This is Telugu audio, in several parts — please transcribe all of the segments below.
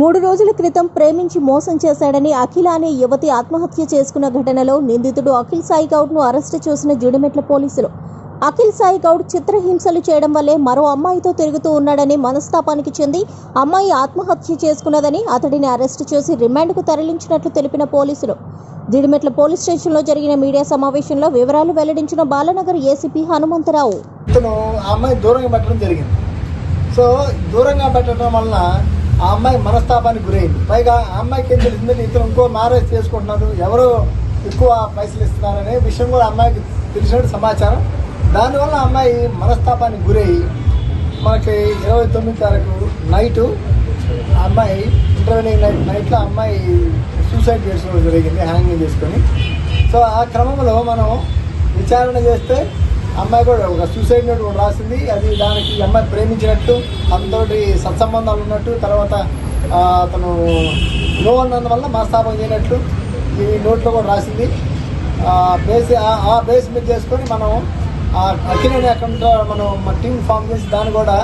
మూడు రోజుల క్రితం ప్రేమించి మోసం చేశాడని అఖిల అనే యువతి ఆత్మహత్య చేసుకున్న ఘటనలో నిందితుడు అఖిల్ సాయి గౌడ్ను అరెస్టు చేసిన జుడిమెట్ల పోలీసులు. అఖిల్ సాయి గౌడ్ చిత్రహింసలు చేయడం వల్లే మరో అమ్మాయితో తిరుగుతూ ఉన్నాడని మనస్తాపానికి చెంది అమ్మాయి ఆత్మహత్య చేసుకున్నదని అతడిని అరెస్టు చేసి రిమాండ్కు తరలించినట్లు తెలిపిన పోలీసులు. జిడిమెట్ల పోలీస్ స్టేషన్లో జరిగిన మీడియా సమావేశంలో వివరాలు వెల్లడించిన బాలనగర్ ఏసీపీ హనుమంతరావు. అమ్మాయి దూరంగా పెట్టడం జరిగింది. సో దూరంగా పెట్టడం వలన ఆ అమ్మాయి మనస్తాపానికి గురైంది. పైగా ఆ అమ్మాయికి ఏం తెలిసిందంటే ఇతను ఇంకో మ్యారేజ్ చేసుకుంటున్నారు ఎవరో ఎక్కువ పైసలు ఇస్తున్నారనే విషయం కూడా అమ్మాయికి తెలిసినట్టు సమాచారం. దానివల్ల అమ్మాయి మనస్తాపానికి గురయ్యి మనకి ఇరవై తొమ్మిది తారీఖు నైటు ఆ అమ్మాయి ఇంటర్వ్యూ నైట్ నైట్లో ఆ అమ్మాయి సూసైడ్ చేసుకోవడం జరిగింది హ్యాంగింగ్ చేసుకొని. సో ఆ క్రమంలో మనం విచారణ చేస్తే అమ్మాయి కూడా ఒక సూసైడ్ నోట్ కూడా రాసింది. అది దానికి ఈ అమ్మాయి ప్రేమించినట్టు అతనితోటి సత్సంబంధాలు ఉన్నట్టు తర్వాత అతను నో అన్నందువల్ల మనస్థాపం చేయనట్లు ఈ నోట్లో కూడా రాసింది. బేస్ ఆ- బేస్ మీద చేసుకొని మనం ఆ అఖిలని అకౌంట్ మనం మా టీం ఫామ్ చేసి దాన్ని కూడా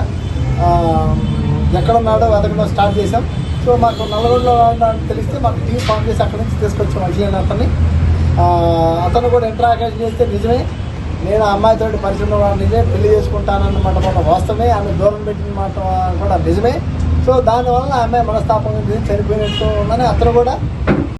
ఎక్కడున్నాడో ఎక్కడ వెతకడం స్టార్ట్ చేసాం సో మాకు నల్గొండలో ఉన్నాడని తెలిస్తే మాకు టీం ఫామ్ చేసి అక్కడి నుంచి తీసుకొచ్చాం అఖిలని అతన్ని. అతను కూడా ఇంటరాక్షన్ చేస్తే నిజమే. నేను ఆ అమ్మాయితో పరిచయం ఉన్నవాడు నిజమే పెళ్ళి చేసుకుంటానన్నమాట మన వాస్తవమే. ఆమె దూరం పెట్టిన మాట కూడా నిజమే. సో దానివల్ల ఆమె మనస్తాపం చనిపోయినట్టు ఉందని అతను కూడా